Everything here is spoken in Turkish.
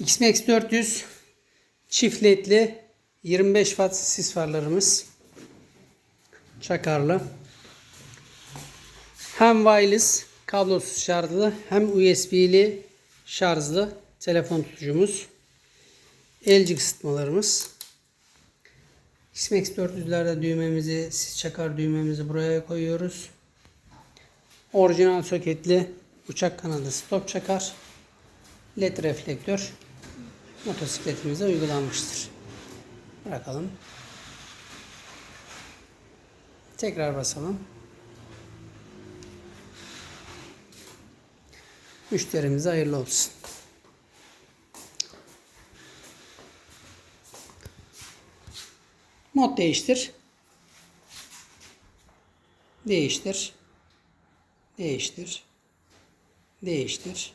XMAX 400 çift ledli 25 watt sis farlarımız. Çakarlı. Hem wireless kablosuz şarjlı hem USB'li şarjlı telefon tutucumuz. LG ısıtmalarımız. XMAX 400'lerde düğmemizi, sis çakar düğmemizi buraya koyuyoruz. Orijinal soketli uçak kanadı stop çakar. LED reflektör motosikletimize uygulanmıştır. Bırakalım. Tekrar basalım. Müşterimize hayırlı olsun. Mod değiştir. Değiştir. Değiştir. Değiştir.